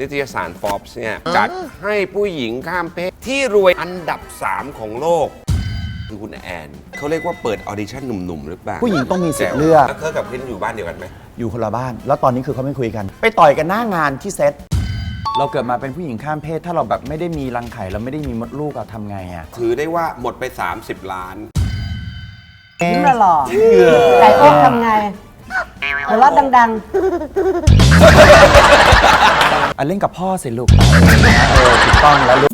นิตยสาร Forbes เนี่ยจัดให้ผู้หญิงข้ามเพศที่รวยอันดับ 3 ของโลก คือคุณแอน เขาเรียกว่าเปิดออดิชั่นหนุ่มๆ หรือเปล่าผู้หญิงต้องมีสิทธิ์เลือก แล้วเธอกับคริสอยู่บ้านเดียวกันไหมอยู่คนละบ้าน แล้วตอนนี้คือเขาไม่คุยกัน ไปต่อยกันหน้างานที่เซตเราเกิดมาเป็นผู้หญิงข้ามเพศ ถ้าเราแบบไม่ได้มีรังไข่เราไม่ได้มีมดลูกอะทำไงอะถือได้ว่าหมดไป 30 ล้าน ยิ้มหล่อๆไก่อกทำไง หัวเราะดังอันเล่นกับพ่อสิลูกเออถูกต้องแล้วลูก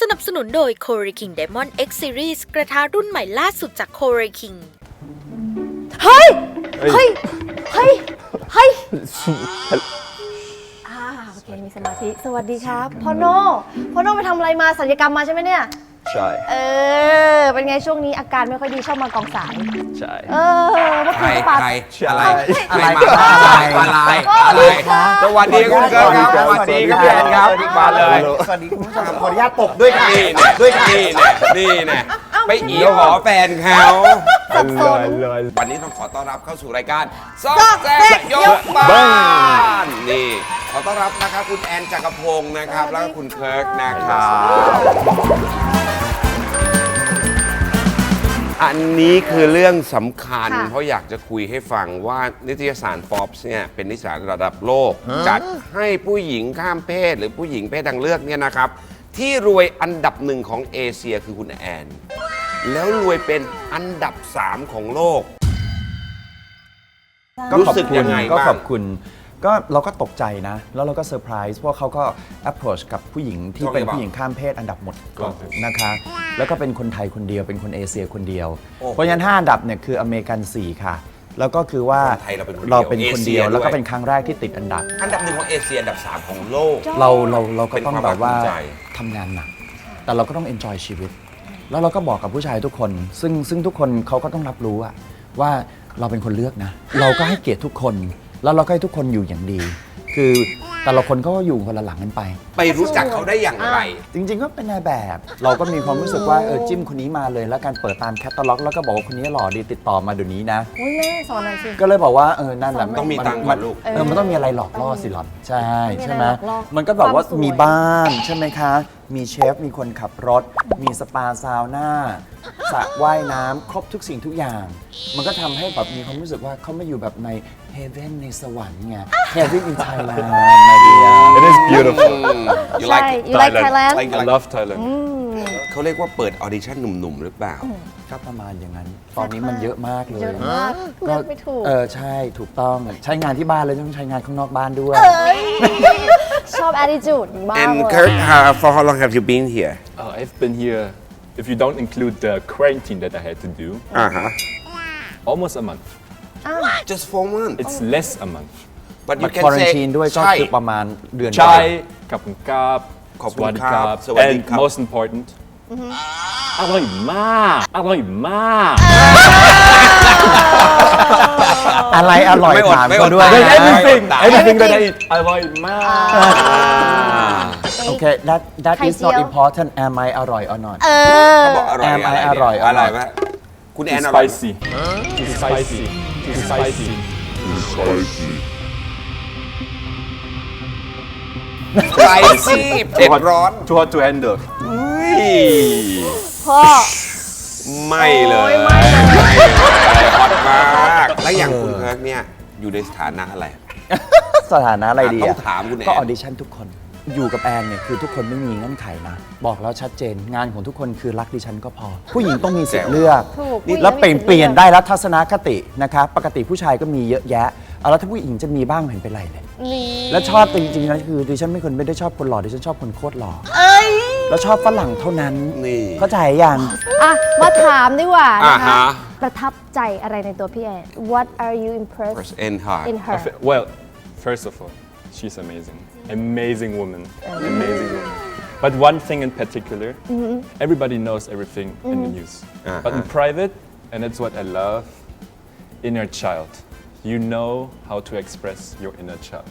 สนับสนุนโดย c o r e King Diamond X Series กระทะรุ่นใหม่ล่าสุดจาก c o r e King ๆ เฮ้ย เฮ้ย เฮ้ย เฮ้ย อ่าโอเคมีสมาธิ สวัสดีครับ พ่อโน่พ่อโน่ไปทำอะไรมาศัลยกรรมมาใช่ไหมเนี่ย ใช่ เออ เป็นไงช่วงนี้อาการไม่ค่อยดีชอบมากองสายใช่ เออเมื่อใครคืนก็ปาใครอะไรอะไรมาอะไรอะไรก็อะไรสวัสดีคุณเกิร์ลครับสวัสดีครับพี่แอนครับมาเลย สวัสดีคุณผู้ชมขออนุญาตตบด้วยค่ะ นี่เนี่ยด้วยนี่เนี่ยนี่เนี่ย ไปอีขอแฟนเขาสับสนวันนี้ต้องขอต้อนรับเข้าสู่รายการซอกแซกยกบ้านนี่ขอต้อนรับนะครับคุณแอนจักรพงศ์นะครับ แล้วก็คุณเคิร์กนะครับอันนี้คือเรื่องสำคัญ ค่ะ เพราะอยากจะคุยให้ฟังว่านิตยสาร Forbes เนี่ยเป็นนิตยสารระดับโลก จัดให้ผู้หญิงข้ามเพศ หรือผู้หญิงเพศทางเลือกเนี่ยนะครับ ที่รวยอันดับหนึ่งของเอเชียคือคุณแอน แล้วรวยเป็นอันดับ 3 ของโลก ก็รู้ขอบสึกคุยัณงไงก็บ้าง ขอบคุณก็เราก็ตกใจนะ แล้วเราก็เซอร์ไพรส์เพราะเขาก็ approach กับผู้หญิงที่เป็นผู้หญิงข้ามเพศอันดับหมดนะคะ แล้วก็เป็นคนไทยคนเดียวเป็นคนเอเชียคนเดียว โอ้โหเพราะฉะนั้น 5 อันดับเนี่ยคืออเมริกัน 4 ค่ะ แล้วก็คือว่าคนไทยเราเป็นคนเดียวเราเป็นคนเดียว เอเชียด้วย แล้วก็เป็นครั้งแรกที่ติดอันดับ อันดับหนึ่งของเอเชียอันดับ 3 ของโลก เราเราเราก็เป็นต้องความแบบว่าภาคภูมิใจ ทำงานหนัก แต่เราก็ต้อง enjoy ชีวิต แล้วเราก็บอกกับผู้ชายทุกคน ซึ่งซึ่งทุกคนเขาก็ต้องรับรู้อะว่าเราเป็นคนเลือกนะ เราก็ให้เกียรติทุกคน แล้วเราก็ให้ทุกคนอยู่อย่างดี คือแต่ละคนก็อยู่คนละหลังกันไป ไปรู้จักเขาได้อย่างไร จริงๆก็เป็นนายแบบ เราก็มีความรู้สึกว่าเออจิ้มคนนี้มาเลย แล้วการเปิดตามแคตตาล็อกแล้วก็บอกว่าคนนี้หล่อดีติดต่อมาเดี๋ยวนี้นะ อุ้ยแม่สอนหน่อยสิ ก็เลยบอกว่าเออนั่นแหละต้องมีนตังค์ก่อนลูก เออมันต้องมีอะไรหลอกล่อสิหลอนใช่มีอะไรใช่ไหมหลอกล่อมันก็แบบว่าความสวยมีบ้านใช่ไหมคะ มีเชฟ มีคนขับรถ มีสปาซาวน่าสระว่ายน้ำครบทุกสิ่งทุกอย่าง มันก็ทำให้แบบมีความรู้สึกว่าเขามาอยู่แบบในเฮเว่นในสวรรค์ไงเฮเว่นอินไทยแลนด์มาเดีย It is beautiful. You ใช่ like you like Thailand like I love Thailand. เขาเรียกว่าเปิดออดิชั่นหนุ่มๆ หรือเปล่า ก็ประมาณอย่างนั้น ตอนนี้มันเยอะมากเลยเยอะมากเลือกไม่ถูก เออ ใช่ ถูกต้อง ใช้งานที่บ้านเลยต้องใช้งานข้างนอกบ้านด้วย ชอบ attitude บ้า And เลย Kirk uh, for how long have you been here Oh, I've been here, if you don't include the quarantine that I had to do, อ่าฮะ almost a month. just four months It's less a month. but you มา can ควอรัน say ทีนด้วยก็ ใช่ คือประมาณเดือน Chai, kapun kap, ขอบคุณ swadi ครับ kap, สวัสดี and ครับ most important, aroy ma, aroy ma. อะไรอร่อยไม่อดถามไม่อเขาดด้วยไม่นะอด Everything, Everything. everything that I eat, aroy ma. โอเค that that ไข่ is เจียว not important am I อร่อย or not เขาบอกอร่อย Am I อะไรอร่อยเนี่ยอะไรอร่อยวะคุณแอน Too อร่อย spicy. Too spicy. Too spicy. สไปซี่เผ็ดร้อน Too hot to handle. พ่อไม่เลยโอ้ยไม่เลยไม่เลยฮอตมาก แล้วอย่างคุณเคิร์กเนี่ยอยู่ในสถานะอะไร สถานะอะไรดีต้อะองถามคุณแอน ก็ออดิชั่นทุกคน อยู่กับแอนเนี่ยคือทุกคนไม่มีเงื่อนไขนะ บอกแล้วชัดเจนงานของทุกคนคือรักดิฉันก็พอ ผู้หญิงต้องมีสิทธิ์เลือก ถูกผู้หญิงแล้วเปลี่ยนต้องมีสิทธิ์เปลี่ยนเลือก ได้แล้วทัศนคตินะคะปกติผู้ชายก็มีเยอะแยะเอาแล้วถ้าผู้หญิงจะมีบ้างไม่เห็นเป็นไรเลย นี่ แล้วชอบจริงๆนะคือดิฉันไม่คนไม่ได้ชอบคนหล่อดิฉันชอบคนโคตรหล่อเอ้ยแล้วชอบฝรั่งเท่านั้นนี่ เข้าใจยังอะมาถามดีกว่านะอ่าคะฮะ ประทับใจอะไรในตัวพี่แอน What are you impressed first and hard in I her fe- Well, first of all, she's amazing. Amazing woman. Amazing woman. But one thing in particular, everybody knows everything in the news. But in private, and that's what I love, inner child. You know how to express your inner child.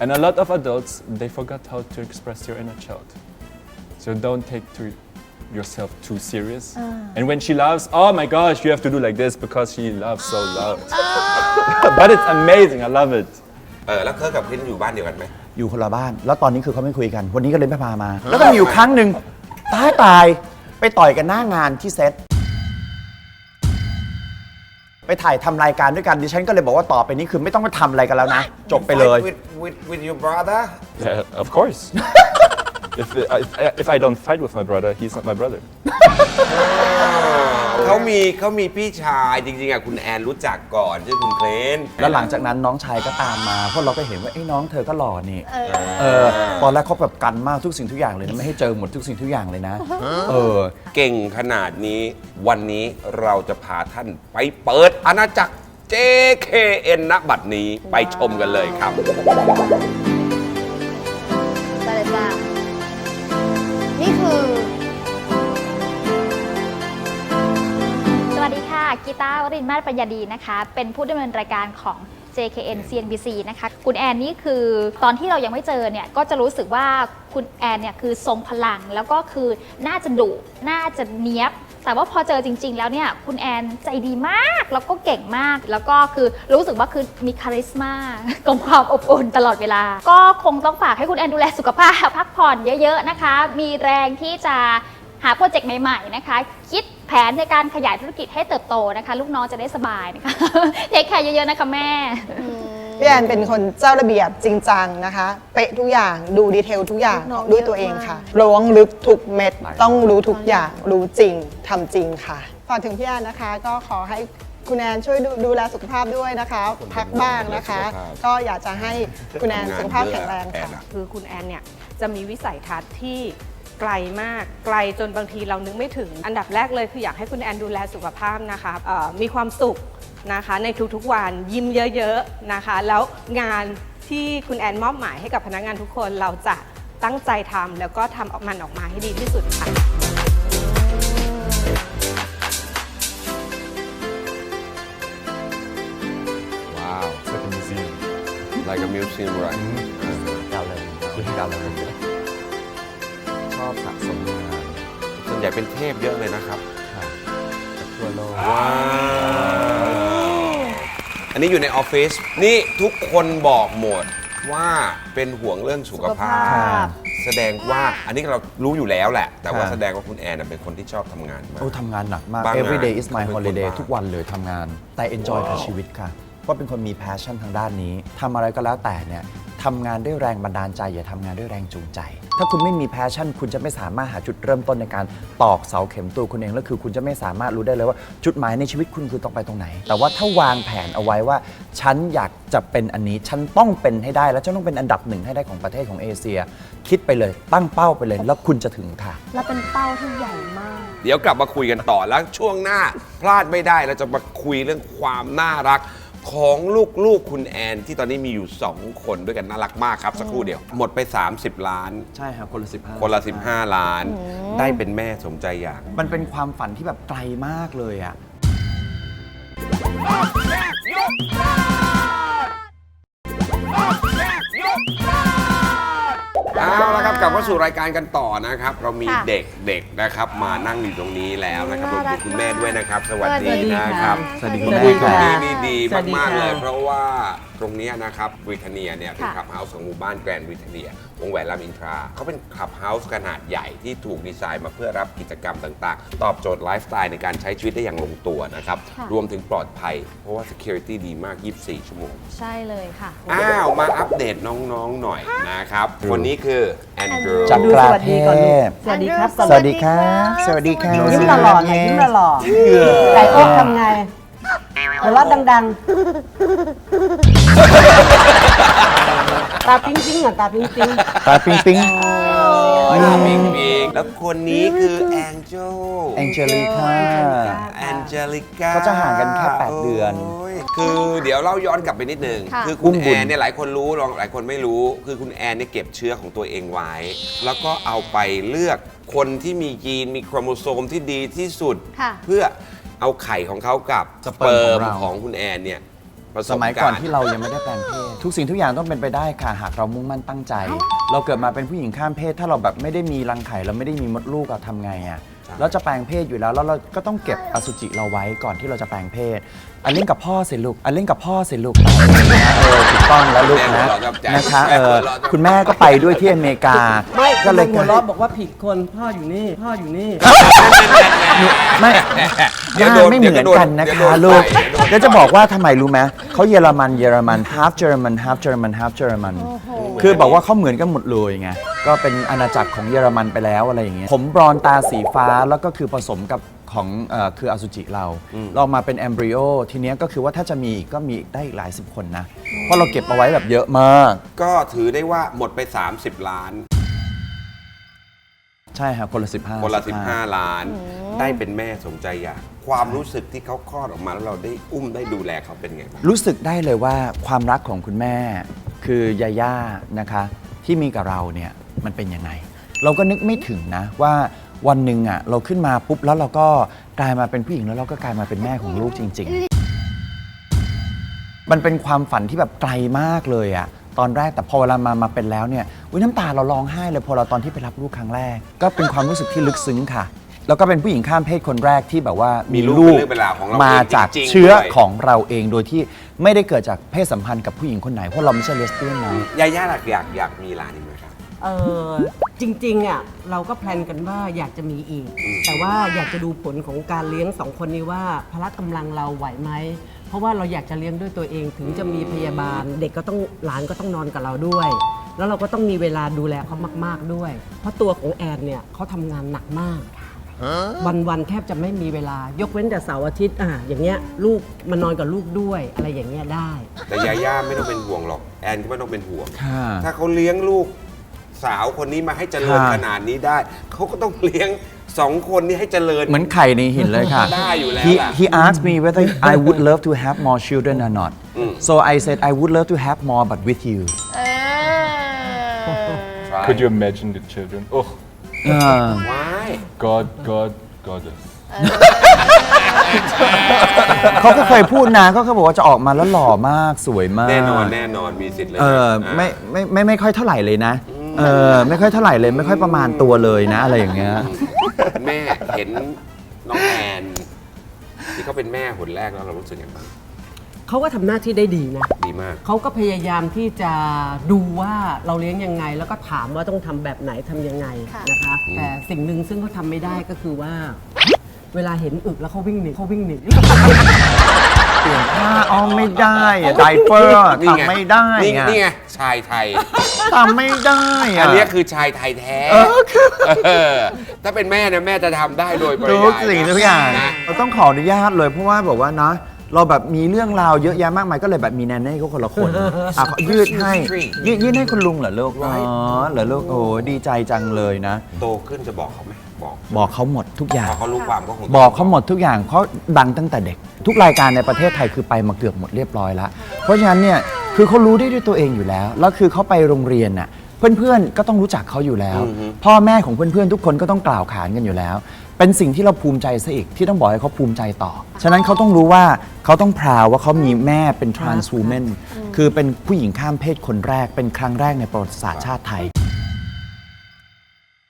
And a lot of adults, they forgot how to express your inner child. So don't take to yourself too serious. And when she laughs, oh my gosh, you have to do like this because she laughs so loud. but it's amazing, I love it. เออแล้วเคิร์กกับคลินอยู่บ้านเดียวกันไหม อยู่คนละบ้าน แล้วตอนนี้คือเขาไม่คุยกัน วันนี้ก็เลยไม่พามา แล้วก็มีอยู่ครั้งหนึ่งตายตายไปต่อยกันหน้างานที่เซตไปถ่ายทำรายการด้วยกันดิฉันก็เลยบอกว่าต่อไปนี้คือไม่ต้องมาทำอะไรกันแล้วนะ จบไปเลย with with with your brother Yeah, of course. If, I, if I don't fight with my brother, he's not my brother. เขามีเขามีพี่ชายจริงๆอะคุณแอนรู้จักก่อนชื่อคุณเคลนแล้วหลังจากนั้นน้องชายก็ตามมาเพราะเราก็เห็นว่าไอ้ยน้องเธอก็หล่อนี่เออตอนแรกเขาแบบกันมากทุกสิ่งทุกอย่างเลยนะไม่ให้เจอหมดทุกสิ่งทุกอย่างเลยนะ เออ เก่งขนาดนี้ วันนี้เราจะพาท่านไปเปิดอาณาจักร JKN ณบัดนี้ไปชมกันเลยครับ ไปเลยจ้า กีตาร์วรินมาศปัญญาดีนะคะ เป็นผู้ดำเนินรายการของ JKN CNBC นะคะ คุณแอนนี่คือตอนที่เรายังไม่เจอเนี่ย ก็จะรู้สึกว่าคุณแอนเนี่ยคือทรงพลังแล้วก็คือน่าจะดุน่าจะเนี้ยบ แต่ว่าพอเจอจริง ๆ แล้วเนี่ย คุณแอนใจดีมาก แล้วก็เก่งมาก แล้วก็คือรู้สึกว่าคือมีคาริสมากับความอบอุ่นตลอดเวลา ก็คงต้องฝากให้คุณแอนดูแลสุขภาพ พักผ่อนเยอะ ๆ นะคะ มีแรงที่จะหาโปรเจกต์ใหม่ ๆ นะคะ แผนในการขยายธุรกิจให้เติบโตนะคะ ลูกน้องจะได้สบายนะคะเทคแคร์เยอะๆนะคะแม่ พี่แอนเป็นคนเจ้าระเบียบจริงจังนะคะ เป๊ะทุกอย่างดูดีเทลทุกอย่างน้องด้วยตัวเองค่ะเยอะมากล้วงลึกทุกเม็ดต้องรู้ทุกอย่างรู้จริงทำจริงค่ะฝากถึงพี่แอนนะคะ ก็ขอให้คุณแอนช่วยดูดูแลสุขภาพด้วยนะคะ พักบ้างนะคะ ก็อยากจะให้คุณแอนสุขภาพแข็งแรงค่ะ คือคุณแอนเนี่ยจะมีวิสัยทัศน์ที่ ไกลมาก ไกลจนบางทีเรานึกไม่ถึง อันดับแรกเลยคืออยากให้คุณแอนดูแลสุขภาพนะคะเอ่อมีความสุขนะคะในทุกๆวันยิ้มเยอะๆนะคะ แล้วงานที่คุณแอนมอบหมายให้กับพนักงานทุกคนเราจะตั้งใจทำแล้วก็ทำออกมันออกมาให้ดีที่สุดค่ะว้าว It's like a museum. like a museum right เก่าเลยเก่าเลย วนใหญ่เป็นเทพเยอะเลยนะครับค่ะจากทั่วโลกว้าว อันนี้อยู่ในออฟฟิศ นี่ทุกคนบอกหมดว่าเป็นห่วงเรื่องสุขภาสุขพภาพแสดงว่าอันนี้เรารู้อยู่แล้วแหละ แต่ว่าค่ะแสดงว่าคุณแอนนะเป็นคนที่ชอบทำงานมากโอ้ทำงานหนักมาก บ้างงาน every day is my เขาเป็นคน holiday บ้าทุกวันเลยทำงาน แต่ enjoy กับชีวิตค่ะว่าเป็นคนมี passion ทางด้านนี้ทำอะไรก็แล้วแต่เนี่ย ทำงานด้วยแรงบันดาลใจ อย่าทำงานด้วยแรงจูงใจ ถ้าคุณไม่มี passion คุณจะไม่สามารถหาจุดเริ่มต้นในการตอกเสาเข็มตัวคุณเองแล้วคือ คุณจะไม่สามารถรู้ได้เลยว่าจุดหมายในชีวิตคุณคือต้องไปตรงไหน แต่ว่าถ้าวางแผนเอาไว้ว่า ฉันอยากจะเป็นอันนี้ฉันต้องเป็นให้ได้ แล้วฉันต้องเป็นอันดับหนึ่งให้ได้ของประเทศของเอเชีย คิดไปเลย ตั้งเป้าไปเลย แล้วคุณจะถึงค่ะ แล้วเป็นเป้าที่ใหญ่มาก เดี๋ยวกลับมาคุยกันต่อแล้วช่วงหน้าพลาดไม่ได้เราจะมาคุยเรื่องความน่ารัก ของลูกๆคุณแอนที่ตอนนี้มีอยู่ 2 คนด้วยกันน่ารักมากครับ สักครู่เดียว หมดไป 30 ล้าน ใช่ครับคนละสิบห้าคนละ 15 ล้าน ได้เป็นแม่สมใจอยากมันเป็นความฝันที่แบบไกลมากเลยอะ เอาละครับกลับมาสู่รายการกันต่อนะครับ เรามีค่ะเด็กๆนะครับ มานั่งอยู่ตรงนี้แล้วนะครับรวมน่ารัถึกงคุณแม่ด้วยนะครับ สวัสสวัดีสดีนะครับสวัสดีคุณคุยตแม่รงค่ะนี้นี่ดีสวัสดีมากๆค่ะ เลย เพราะว่าตรงเนี้ยนะครับ บริเทเนียเนี่ยเป็นค่ะคลับเฮาส์ของหมู่บ้านแกรนด์บริเทเนีย วงแหวนรามอินทราเขาเป็นคลับเฮาส์ขนาดใหญ่ที่ถูกดีไซน์มาเพื่อรับกิจกรรมต่างๆ ตอบโจทย์ไลฟ์สไตล์ในการใช้ชีวิตได้อย่างลงตัวนะครับ ค่ะ รวมถึงปลอดภัย เพราะว่า security ดีมาก 24 ชั่วโมง ใช่เลยค่ะ อ้าว มาอัปเดตน้องๆหน่อยนะครับ คนนี้คือแอนดรู จากดูกสราวัสเทดีก่อนลูกพสวัสดีครับ สวัสดีครับสวัสดีครับ ยิ้มหล่อๆหน่อยยิ้มหล่อๆไก่อกทำไงหัวเราะดังๆ ตาปิ๊งปิ๊งอะตาปิ๊งปิ๊งตาปิ๊งปิ๊งตาปิงปิงแล้วคนนี้คือแองเจลแองเจลิค่า แองเจลิกาเขาจะห่างกันแค่แปดเดือน คือเดี๋ยวเล่าย้อนกลับไปนิดนึง ค่ะ คือคุณอุ้มแอบุญนเนี่ยหลายคนรู้ลองหลายคนไม่รู้ คือคุณแอนเนี่ยเก็บเชื้อของตัวเองไว้ แล้วก็เอาไปเลือกคนที่มียีนมีโครโมโซมที่ดีที่สุด ค่ะ เพื่อเอาไข่ของเขากับสสเปิเปิร์ร์มมของเรา ของคุณแอนเนี่ย ประสสบมัยการณ์ก่อนที่เรายังไม่ได้แปลงเพศทุกสิ่งทุกอย่างต้องเป็นไปได้ค่ะหากเรามุ่งมั่นตั้งใจ เราเกิดมาเป็นผู้หญิงข้ามเพศ ถ้าเราแบบไม่ได้มีรังไข่เราไม่ได้มีมดลูกอะทำไงอะเราจะแปลงเพศอยู่แล้วแล้วเราก็ต้องเก็บอสุจิเราไว้ก่อนที่เราจะแปลงเพศอันเล่นกับพ่อสิลูกอันเล่นกับพ่อสิลูกนะเออ ถูกต้องแล้วลูกนะนะคะเออคุณแม่ก็ไปด้วยที่อเมริกาไม่ก็เลยหัวเราะบอกว่าผิดคนพ่ออยู่นี่ พ่ออยู่นี่ ไม่ย่าไม่เหมือนกันนะคะลูกแล้วจะบอกว่าทำไมรู้ไหมเขาเยอรมันเยอรมัน half German half German half German คือบอกว่าเขาเหมือนกันหมดเลยไงก็เป็นอาณาจักรของเยอรมันไปแล้วอะไรอย่างเงี้ยผมบรอนตาสีฟ้าแล้วก็คือผสมกับ ของเอ่อคืออสุจิเรา เรามาเป็นแอมบริโอทีเนี้ยก็คือว่าถ้าจะมีอีกก็มีได้อีกหลายสิบคนนะ เพราะเราเก็บเอาไว้แบบเยอะมาก ก็ถือได้ว่าหมดไป 30 ล้าน ใช่ครับคนละ15คนละ 15 ล้าน ได้เป็นแม่สมใจอยากความรู้สึกที่เขาคลอดออกมาแล้วเราได้อุ้มได้ดูแลเขาเป็นไงบ้างรู้สึกได้เลยว่าความรักของคุณแม่คือยาย่านะคะ ที่มีกับเราเนี่ยมันเป็นยังไง เราก็นึกไม่ถึงนะว่า วันหนึ่งอะเราขึ้นมาปุ๊บแล้วเราก็กลายมาเป็นผู้หญิงแล้วเราก็กลายมาเป็นแม่ของลูกจริง ๆ มันเป็นความฝันที่แบบไกลมากเลยอะตอนแรกแต่พอเวลามามาเป็นแล้วเนี่ยอุ๊ยน้ำตาเราร้องไห้เลยพอเราตอนที่ไปรับลูกครั้งแรก ก็เป็นความรู้สึกที่ลึกซึ้งค่ะ แล้วก็เป็นผู้หญิงข้ามเพศคนแรกที่แบบว่ามีมีลูลูกกเป็นเรื่องเป็นราวของเรามาเองจากจริงๆเชื้อด้วย ของเราเองโดยที่ไม่ได้เกิดจากเพศสัมพันธ์กับผู้หญิงคนไหนเพราะเราไม่ใช่เลสเบี้ยนนะ ยาย่าอยากอยากอยากมีหลานอีกไหมครับ เออ จริงๆอะเราก็แพลนกันว่าอยากจะมีอีก แต่ว่าอยากจะดูผลของการเลี้ยงสองคนนี้ว่าพละกำลังเราไหวไหมเพราะว่าเราอยากจะเลี้ยงด้วยตัวเองถึงจะมีพยาบาล เด็กก็ต้องหลานก็ต้องนอนกับเราด้วย แล้วเราก็ต้องมีเวลาดูแลเขามาก ๆด้วย เพราะตัวของแอนเนี่ยเขาทำงานหนักมาก วันๆแทบจะไม่มีเวลายกเว้นแต่เสาร์อาทิตย์อะอย่างเงี้ยลูกมานอนกับลูกด้วยอะไรอย่างเงี้ยได้ แต่ยาย่าไม่ต้องเป็นห่วงหรอก แอนก็ไม่ต้องเป็นห่วง ค่ะ ถ้าเขาเลี้ยงลูก สาวคนนี้มาให้เจริญค่ะ ขนาดนี้ได้ เขาก็ต้องเลี้ยงสองคนนี้ให้เจริญ เหมือนไข่ในหินเลยค่ะ ได้อยู่แล้ว he ล่ะ he asked me whether I would love to have more children or not so I said I would love to have more but with you Could you imagine the children? Oh, เออว้าย God, God, goddess. เขาก็เคยพูดนะเขาก็บอกว่าจะออกมาแล้วหล่อมากสวยมาก แน่นอนแน่นอนมีสิทธิ์เลยเออไม่ไม่ไม่ไม่ค่อยเท่าไหร่เลยนะ เออไม่ค่อยเท่าไหร่เลยไม่ค่อยประมาณตัวเลยนะ อะไรอย่างเงี้ย แม่เห็นน้องแอนที่เขาเป็นแม่คนแรกแล้วเรารู้สึกยังไงบ้างเขาก็ทำหน้าที่ได้ดีนะดีมาก เขาก็พยายามที่จะดูว่าเราเลี้ยงยังไง แล้วก็ถามว่าต้องทำแบบไหนทำยังไงนะคะแต่สิ่งหนึ่งซึ่งเขาทำไม่ได้ก็คือว่า เวลาเห็นอึแล้วเขาวิ่งหนีเขาวิ่งหนีเปลี่ยนผ้าอ้อมไม่ได้อะไดเปอร์นี่ไงทำไม่ได้นี่อะนี่ไงชายไทย ทำไม่ได้อะอันเนี้ยคือชายไทยแท้เออถ้าเป็นแม่เนี่ยแม่จะทำได้โดยปริทุยากยสิ่งทุกอย่างนะ เราต้องขออนุญาตเลยเพราะว่าบอกว่านะ เราแบบมีเรื่องราวเยอะแยะมากมายก็เลยแบบมีแนนเน่ก็คนละคนอะขอยืดให้ยืดยืดให้คุณลุงเหรอลูกอ๋อเหรอลูกโอ้ดีใจจังเลยนะ โตขึ้นจะบอกเขาไหม บอกบอกเขาหมดทุกอย่าง พอเขารู้ความก็คงบอกเขาหมดทุกอย่างเขาดังตั้งแต่เด็ก ทุกรายการในประเทศไทยคือไปมาเกือบหมดเรียบร้อยแล้ว เพราะฉะนั้นเนี่ยคือเขารู้ได้ด้วยตัวเองอยู่แล้ว แล้วคือเขาไปโรงเรียนน่ะเพื่อนๆก็ต้องรู้จักเขาอยู่แล้ว พ่อแม่ของเพื่อนๆทุกคนก็ต้องกล่าวขานกันอยู่แล้ว เป็นสิ่งที่เราภูมิใจซะอีกที่ต้องบอกให้เขาภูมิใจต่อ ฉะนั้นเขาต้องรู้ว่าเขาต้องพราวว่าเขามีแม่เป็น trans woman คือเป็นผู้หญิงข้ามเพศคนแรกเป็นครั้งแรกในประวัติศาสตร์ชาติไทย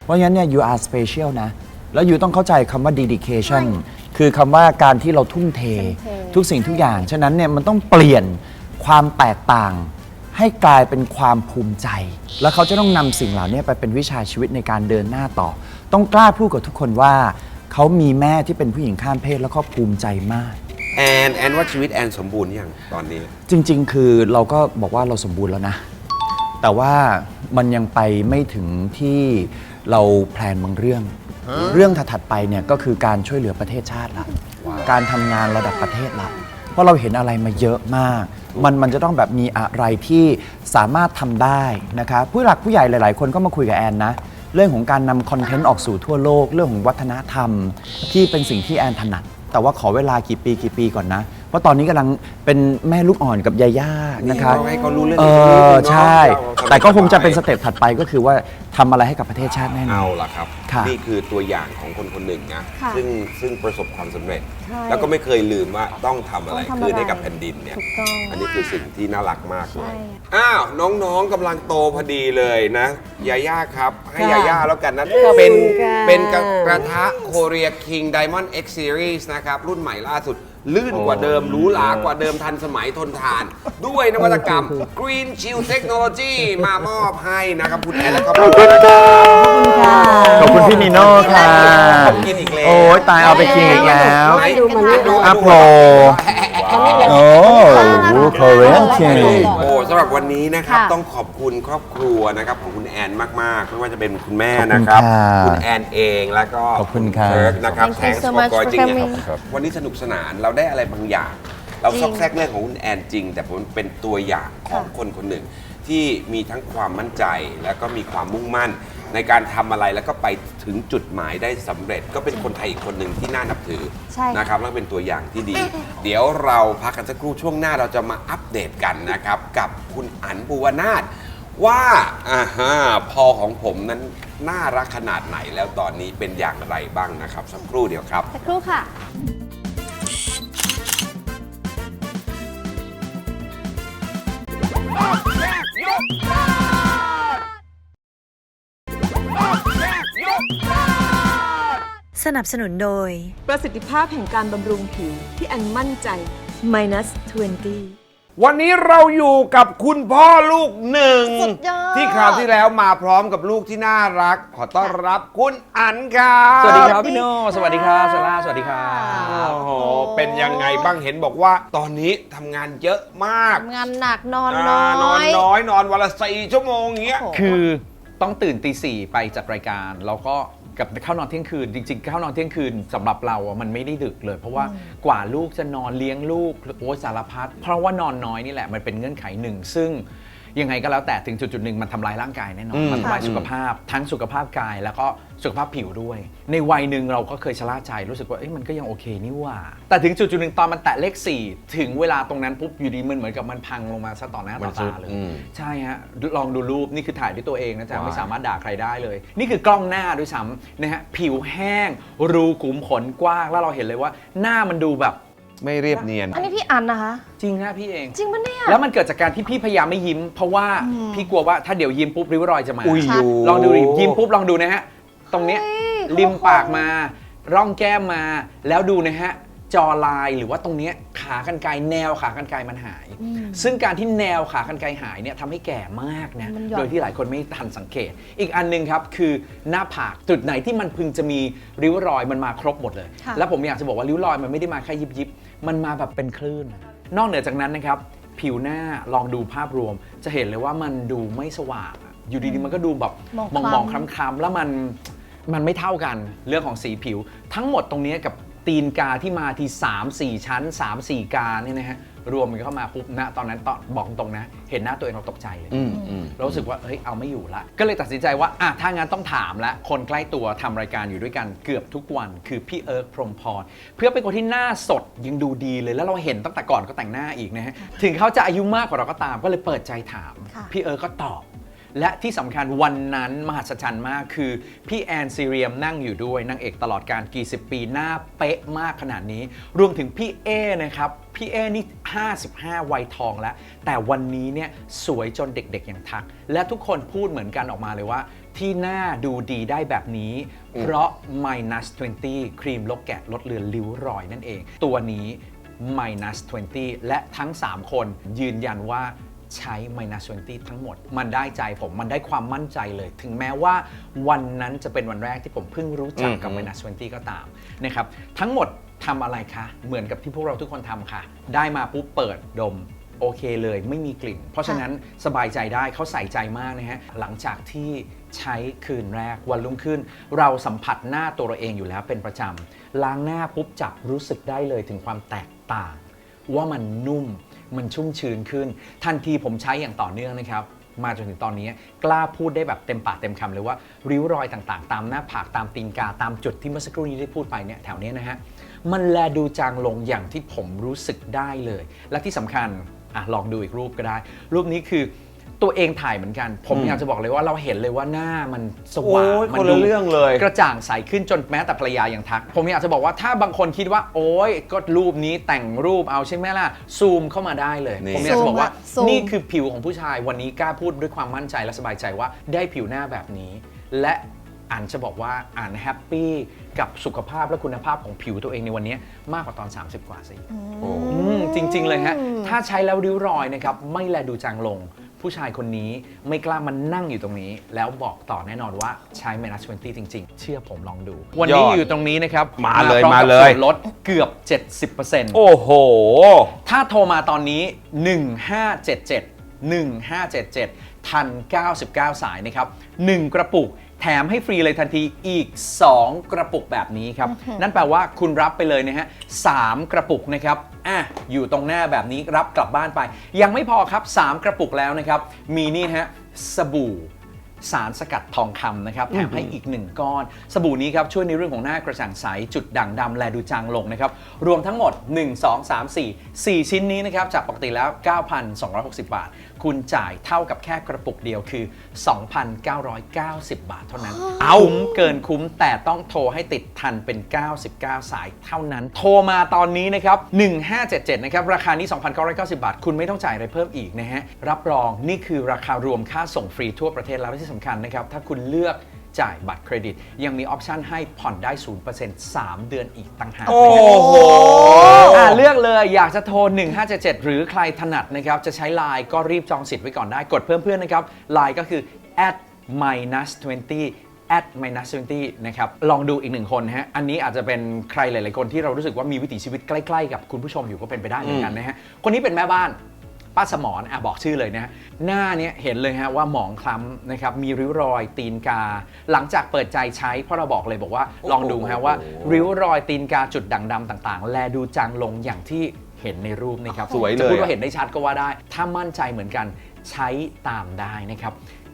เพราะฉะนั้นเนี่ย you are special นะ แล้ว you ต้องเข้าใจคำว่า dedication คือคำว่าการที่เราทุ่มเท ทุกสิ่งทุกอย่าง ฉะนั้นเนี่ยมันต้องเปลี่ยนความแตกต่าง ให้กลายเป็นความภูมิใจ แล้วเขาจะต้องนำสิ่งเหล่านี้ไปเป็นวิชาชีวิตในการเดินหน้าต่อ ต้องกล้าพูดกับทุกคนว่า เขามีแม่ที่เป็นผู้หญิงข้ามเพศแล้วก็ภูมิใจมาก แอนแอนว่าชีวิตแอนสมบูรณ์ยังตอนนี้ จริง ๆ คือเราก็บอกว่าเราสมบูรณ์แล้วนะ แต่ว่ามันยังไปไม่ถึงที่ เราแพลนบางเรื่อง เรื่องถัดๆไปเนี่ยก็คือการช่วยเหลือประเทศชาติละการทำงานระดับประเทศละเพราะเราเห็นอะไรมาเยอะมาก มันมันจะต้องแบบมีอะไรที่สามารถทำได้นะคะผู้หลักผู้ใหญ่หลาย ๆ คนก็มาคุยกับแอนนะ เรื่องของการนำคอนเทนต์ออกสู่ทั่วโลก เรื่องของวัฒนธรรม ที่เป็นสิ่งที่แอนถนัด แต่ว่าขอเวลากี่ปีกี่ปีก่อนนะเพ ราะราะตอนนี้กำลังเป็นแม่ลูกอ่อนกับยาย่านะคะให้เขารู้เรื่องเอนี้สักนิดนึงอเนาะใช่ เราแต่ก็คงจะเป็นสสบายเต็ปถัดไปก็คือว่าทำอะไรให้กับประเทศชาติแน่นอเอานล่ะครับ ค่ะ นี่คือตัวอย่างของคนคนหนึ่งนะค่ะซึ่งซึ่งประสบความสำเร็จ ใช่แล้วก็ไม่เคยลืมว่าต้องทำอะไรต้องทำอะไรคืนให้กับแผ่นดินเนี่ยถูกต้องอันนี้คือสิ่งที่น่ารักมากเลใช่ยอ้าวน้องๆกำลังโตพอดีเลยนะยาย่าครับ ให้ยาย่าแล้วกันนะเป็นค่ะ เป็นกระกระทะ Korea King Diamond X Series นะครับ รุ่นใหม่ล่าสุด ลื่นกว่าเดิมหรูหรากว่าเดิมทันสมัยทนทาน ด้วยนวัตกรรม Green Chill Technology มามอบให้นะครับคุณแอนและครอบครัวนะครับขอบคุณพี่นีโน่ค่ะผมกินอีกแล้วโอ้ยตายเอาไปกินอีกแล้วไหนดูมันนิดดูอัพโหลโอ้โหโคเรียนคิงโอ้ สำหรับวันนี้นะครับ ค่ะต้องขอบคุณครอบครัวนะครับของคุณแอนมากๆไม่ว่าจะเป็นคุณแม่นะครับ ขอบคุณค่ะคุณแอนเองแล้วก็ขอบคุณค่ะเพิร์กนะครับ Thank แท you ง so ส much กอ for จริงๆ coming นะครับวันนี้สนุกสนานเราได้อะไรบางอย่าง เราซอกแซกเรื่องของคุณแอนจริง แต่ผมเป็นตัวอย่างของคนคนหนึ่ง ที่มีทั้งความมั่นใจแล้วก็มีความมุ่งมั่น ในการทำอะไรแล้วก็ไปถึงจุดหมายได้สำเร็จ ก็เป็นคนไทยอีกคนหนึ่งที่น่านับถือใช่ค่ะ นะครับแล้วเป็นตัวอย่างที่ดี เดี๋ยวเราพักกันสักครู่ช่วงหน้าเราจะมาอัปเดตกันนะครับ กับคุณอันบุวนาถว่าอ่าฮะพอของผมนั้นน่ารักขนาดไหนแล้วตอนนี้เป็นอย่างไรบ้างนะครับ สักครู่เดียวครับ สักครู่ค่ะ สนับสนุนโดย ประสิทธิภาพแห่งการบำรุงผิวที่อันมั่นใจ minus 20 วันนี้เราอยู่กับคุณพ่อลูกหนึ่ง สุดยอด ที่คราวที่แล้วมาพร้อมกับลูกที่น่ารัก ขอต้อนรับคุณอันครับสวัสดีครับพี่โน่สวัสดีครับซาร่าสวัสดีครัโอ้โหเป็นยังไงบ้างเห็นบอกว่า ตอนนี้ทำงานเยอะมากทำงานหนักนอนอ่าน้นออนยน้อยนอนวันละสี่ชั่วโมงอย่างเงี้ยโอ้โห คือต้องตื่นตีสี่ไปจัดรายการ แล้วก็ กับเข้านอนเที่ยงคืน จริงๆเข้านอนเที่ยงคืนสำหรับเราอะมันไม่ได้ดึกเลย เพราะว่ากว่าลูกจะนอนเลี้ยงลูกโอ้ยสารพัดเพราะว่านอนน้อยนี่แหละมันเป็นเงื่อนไขหนึ่งซึ่งยังไงก็แล้วแต่ถึงจุดจุดๆหนึ่งมันทำลายร่างกายแน่นอนอืมมันทำลายค่ะสุขภาพ ทั้งสุขภาพกายแล้วก็ สุขภาพผิวด้วย ในวัยหนึ่งเราก็เคยชะล่าใจรู้สึกว่าเอ้ยมันก็ยังโอเคนี่หว่า แต่ถึงจุดจุดๆหนึ่งตอนมันแตะเลขสี่ถึงเวลาตรงนั้นปุ๊บอยู่ดีมันเหมือนกับมันพังลงมาซะต่อหน้าต่อตาเลยอืมใช่ฮะ ลองดูรูปนี่คือถ่ายด้วยตัวเองนะจ๊ะว้าวไม่สามารถด่าใครได้เลย นี่คือกล้องหน้าด้วยซ้ำนะฮะผิวแห้ง รูขุมขนกว้างแล้วเราเห็นเลยว่า หน้ามันดูแบบไม่เรียบเนียน อันนี้พี่อันนะคะ จริงนะพี่เอง จริงปะเนี่ย แล้วมันเกิดจากการที่พี่พยายามไม่ยิ้ม เพราะว่าพี่กลัวว่าถ้าเดี๋ยวยิ้มปุ๊บริ้วรอยจะมาอุ้ยอยู่ลองดูดิยิ้มปุ๊บลองดูนะฮะ ตรงเนี้ยเฮ้ยริมปากมา ร่องแก้มมา แล้วดูนะฮะ จอลายหรือว่าตรงเนี้ยขากรรไกรแนวขากรรไกรมันหาย ซึ่งการที่แนวขากรรไกรหายเนี่ยทำให้แก่มากนะมันหย่อน โดยที่หลายคนไม่ทันสังเกต อีกอันหนึงครับคือหน้าผากจุดไหนที่มันพึงจะมีริ้วรอยมันมาครบหมดเลย ค่ะ แล้วผมอยากจะบอกว่าริ้วรอยมันไม่ได้มาแค่ยิบยิบๆมันมาแบบเป็นคลื่น นอกเหนือจากนั้นนะครับ ผิวหน้าลองดูภาพรวม จะเห็นเลยว่ามันดูไม่สว่างอะอยู่ดีๆมันก็ดูแบบมองมองคล้ำมองๆคล้ำๆแล้วมัน มันไม่เท่ากันเรื่องของสีผิว ทั้งหมดตรงเนี้ยกับตีนกาที่มาที 3 4 ชั้น 3 4 กาเนี่ยนะฮะรวมมันเข้ามาปุ๊บณตอนนั้นตอนบอกตรงนะ เห็นหน้าตัวเองเราตกใจเลยอืมอืมเรารู้สึกว่าเฮ้ยเอาไม่อยู่ละ ก็เลยตัดสินใจว่าอะถ้างั้นต้องถามละ คนใกล้ตัวทำรายการอยู่ด้วยกันเกือบทุกวัน คือพี่เอิร์กพรหมพร เพื่อเป็นคนที่หน้าสดยังดูดีเลย แล้วเราเห็นตั้งแต่ก่อนก็แต่งหน้าอีกนะฮะถึงเขาจะอายุมากกว่าเราก็ตามก็เลยเปิดใจถามค่ะพี่เอิร์กก็ตอบ และที่สำคัญวันนั้นมหัศจรรย์มากคือ พี่แอนซีเรียมนั่งอยู่ด้วยนางเอกตลอดการกี่สิบปีหน้าเป๊ะมากขนาดนี้ รวมถึงพี่เอนะครับพี่เอนี่ 55 วัยทองแล้ว แต่วันนี้เนี่ยสวยจนเด็กๆอย่างทัก และทุกคนพูดเหมือนกันออกมาเลยว่า ที่หน้าดูดีได้แบบนี้ เพราะ minus 20 ครีมลบแกะลดเลือนริ้วรอยนั่นเอง ตัวนี้ minus 20 และทั้ง 3 คนยืนยันว่า ใช้ minus 20 ทั้งหมด มันได้ใจผมมันได้ความมั่นใจเลย ถึงแม้ว่าวันนั้นจะเป็นวันแรกที่ผมเพิ่งรู้จักกับอืม minus 20 ก็ตามนะครับทั้งหมดทำอะไรคะ เหมือนกับที่พวกเราทุกคนทำค่ะ ได้มาปุ๊บเปิดดมโอเคเลยไม่มีกลิ่น เพราะฉะนั้นสบายใจได้เขาใส่ใจมากนะฮะ หลังจากที่ใช้คืนแรกวันรุ่งขึ้น เราสัมผัสหน้าตัวเราเองอยู่แล้วเป็นประจำล้างหน้าปุ๊บจับรู้สึกได้เลยถึงความแตกต่าง ว่ามันนุ่ม มันชุ่มชื้นขึ้น ทันทีผมใช้อย่างต่อเนื่องนะครับ มาจนถึงตอนนี้กล้าพูดได้แบบเต็มปากเต็มคำเลยว่าริ้วรอยต่างๆ ตามหน้าผากตามตีนกาตามจุดที่เมื่อสักครู่นี้ได้พูดไปเนี่ยแถวเนี้ยนะฮะมันแลดูจางลงอย่างที่ผมรู้สึกได้เลย และที่สำคัญอะลองดูอีกรูปก็ได้ รูปนี้คือ ตัวเองถ่ายเหมือนกัน ผมอยากจะบอกเลยว่าเราเห็นเลยว่าหน้ามันสว่างโอ้ยมัคนดูละเรื่องเลย กระจ่างใสขึ้นจนแม้แต่ภรรยายังทัก ผมอยากจะบอกว่าถ้าบางคนคิดว่า โอ๊ยก็รูปนี้แต่งรูปเอาใช่ไหมล่ะ ซูมเข้ามาได้เลย นี่ ผมอยากจะบอกว่า ซูมอะซูม นี่คือผิวของผู้ชายวันนี้กล้าพูดด้วยความมั่นใจและสบายใจว่าได้ผิวหน้าแบบนี้ และอ่านจะบอกว่าอ่านแฮปปี้กับสุขภาพและคุณภาพของผิวตัวเองในวันนี้มากกว่าตอน 30 กว่าสิ โอ้ อืมจริง ๆ เลยฮะ ถ้าใช้แล้วริ้วรอยนะครับ ไม่แลดูจางลง ผู้ชายคนนี้ไม่กล้ามันนั่งอยู่ตรงนี้ แล้วบอกต่อแน่นอนว่าใช้ Minus 20 จริง ๆ เชื่อผมลองดู วันนี้ยอดอยู่ตรงนี้นะครับมาเลยพร้อมากับเลย ส่วนลดเกือบ 70%โอ้โห ถ้าโทรมาตอนนี้ 1577 1577 ทัน 99 สายนะครับ 1 กระปุก แถมให้ฟรีเลยทันทีอีก 2 กระปุกแบบนี้ครับ นั่นแปลว่าคุณรับไปเลยนะฮะ3กระปุกนะครับอะอยู่ตรงหน้าแบบนี้รับกลับบ้านไป ยังไม่พอครับ 3 กระปุกแล้วนะครับ มีนี่ฮะสบู่ สารสกัดทองคำนะครับแถมให้อีก 1 ก้อน สบู่นี้ครับช่วยในเรื่องของหน้ากระจ่างใส จุดด่างดำแลดูจางลงนะครับ รวมทั้งหมด 1 2 3 4 4 ชิ้นนี้นะครับ จากปกติแล้ว 9,260 บาท คุณจ่ายเท่ากับแค่กระปุกเดียวคือ 2,990 บาทเท่านั้น เอาคุ้มเกินคุ้มแต่ต้องโทรให้ติดทันเป็น 99 สายเท่านั้น โทรมาตอนนี้นะครับ 1577 นะครับ ราคานี้ 2,990 บาท คุณไม่ต้องจ่ายอะไรเพิ่มอีกนะฮะรับรองนี่คือราคารวมค่าส่งฟรีทั่วประเทศแล้วและที่สำคัญนะครับ ถ้าคุณเลือกจ่ายบัตรเครดิต ยังมีออปชันให้ผ่อนได้ 0% 3 เดือนอีกต่างหากโอ้นะฮะโห อะเลือกเลยอยากจะโทร 1577 หรือใครถนัดนะครับ จะใช้ Line ก็รีบจองสิทธิ์ไว้ก่อนได้ กดเพิ่มเพื่อนนะครับ Line ก็คือ at minus 20 at minus 20นะครับ ลองดูอีกหนึ่งคนฮะ อันนี้อาจจะเป็นใครหลาย ๆ คนที่เรารู้สึกว่ามีวิถีชีวิตใกล้ ๆ กับคุณผู้ชมอยู่ก็เป็นไปได้เหมือนกันนะฮะ คนนี้เป็นแม่บ้าน ป้าสมรอะบอกชื่อเลยนะฮะหน้าเนี้ยเห็นเลยฮะว่าหมองคล้ำนะครับมีริ้วรอยตีนกา หลังจากเปิดใจใช้เพราะเราบอกเลยบอกว่าลองดูฮะว่า ริ้วรอยตีนกาจุดด่างดำต่างๆ แลดูจางลงอย่างที่เห็นในรูปนี่ครับสวยเลยจะพูดว่าอะเห็นได้ชัดก็ว่าได้ ถ้ามั่นใจเหมือนกันใช้ตามได้นะครับ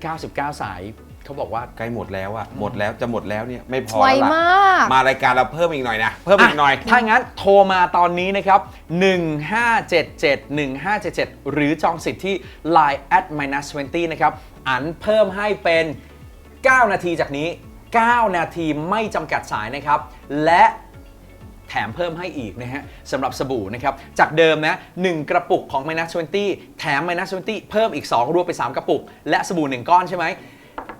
99 สาย เขาบอกว่าใกล้หมดแล้วอะหมดแล้วจะหมดแล้วเนี่ยไม่พอไวแล้วล่ะมาก มารายการเราเพิ่มอีกหน่อยนะเพิ่มอีกหน่อยถ้างั้นโทรมาตอนนี้นะครับ 1577 1577 หรือจองสิทธิ์ที่ Line at minus 20นะครับอันเพิ่มให้เป็น 9 นาทีจากนี้ 9 นาทีไม่จำกัดสายนะครับ และแถมเพิ่มให้อีกนะฮะสำหรับสบู่นะครับ จากเดิมนะ 1 กระปุกของ minus 20 แถม minus 20 เพิ่มอีก 2 รวมไป3กระปุก และสบู่ 1 ก้อนใช่ไหม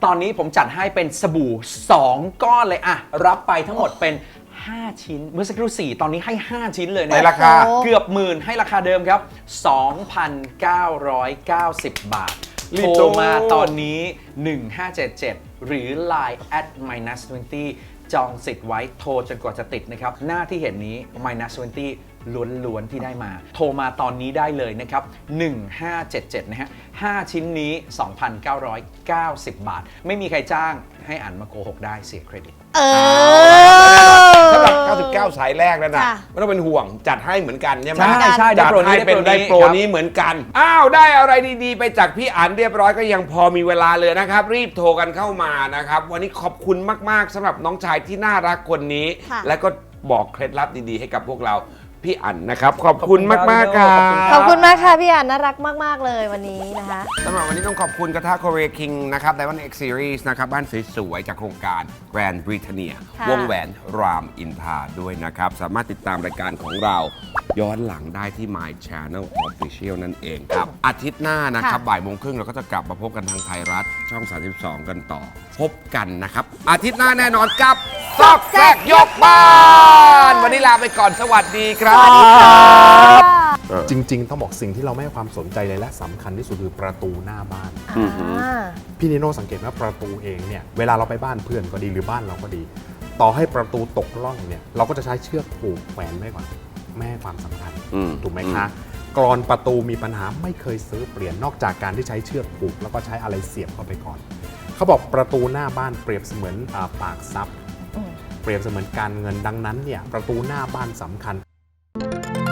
ตอนนี้ผมจัดให้เป็นสบู่ 2 ก้อนเลยอะรับไปทั้งหมดเป็น 5 ชิ้นเมื่อสักครู่4ตอนนี้ให้ 5 ชิ้นเลยนะในราคา เกือบหมื่นให้ราคาเดิมครับ 2,990 บาทรีบโทโทรรมาตอนนี้ 1577 หรือ Line at minus 20จองสิทธิ์ไว้โทรจนกว่าจะติดนะครับ หน้าที่เห็นนี้ minus 20 ล้วนๆที่ได้มา โทรมาตอนนี้ได้เลยนะครับ 1577 นะฮะ 5 ชิ้นนี้ 2,990 บาท ไม่มีใครจ้างให้อ่านมาโกหกได้เสียเครดิต เออ สำหรับ99 สายแรกแล้วนะค่ะไม่ต้องเป็นห่วงจัดให้เหมือนกันใช่ไหมใช่ใช่ได้จัดโปรนี้ให้ได้เป็นโปรนี้ได้โปรครับนี้เหมือนกัน อ้าว ได้อะไรดีๆ ไปจากพี่อันเรียบร้อยก็ยังพอมีเวลาเลยนะครับ รีบโทรกันเข้ามานะครับ วันนี้ขอบคุณมากๆสำหรับน้องชายที่น่ารักคนนี้ ค่ะ และก็บอกเคล็ดลับดีๆ ให้กับพวกเรา พี่อันนะครับ ขอบคุณมากๆครัขอบคุณบขอบคุณมากค่ะพี่อ่านน่ารักมาก ๆ เลยวันนี้นะคะ สำหรับวันนี้ต้องขอบคุณกระทะ Korea King นะครับ Diamond X Series นะครับ บ้านสวยๆจากโครงการ Grand Britannia ค่ะ วงแหวนรามอินทราด้วยนะครับ สามารถติดตามรายการของเราย้อนหลังได้ที่ My Channel Official นั่นเองครับ อาทิตย์หน้านะครับ บ่ายโมงครึ่งเราก็จะกลับมาพบกันทางไทยรัฐช่อง 32 กันต่อ พบกันนะครับ อาทิตย์หน้าแน่นอนกับซอกแซกยกบ้าน วันนี้ลาไปก่อนสวัสดีครับจริง ๆ ต้องบอกสิ่งที่เราไม่ให้ความสนใจเลยและสำคัญที่สุดคือประตูหน้าบ้าน อือหือพี่นิโน่สังเกตว่าประตูเองเนี่ยเวลาเราไปบ้านเพื่อนก็ดีหรือบ้านเราก็ดี ต่อให้ประตูตกล่องเนี่ยเราก็จะใช้เชือกผูกแขวนไว้ก่อนไม่ให้ความสำคัญอืม ถูกไหมคะกรอนประตูมีปัญหาไม่เคยซื้อเปลี่ยนนอกจากการที่ใช้เชือกผูกแล้วก็ใช้อะไรเสียบเข้าไปก่อน เขาบอกประตูหน้าบ้านเปรียบเสมือนอาปากซับอืม เปรียบเสมือนการเงินดังนั้นเนี่ยประตูหน้าบ้านสำคัญ Música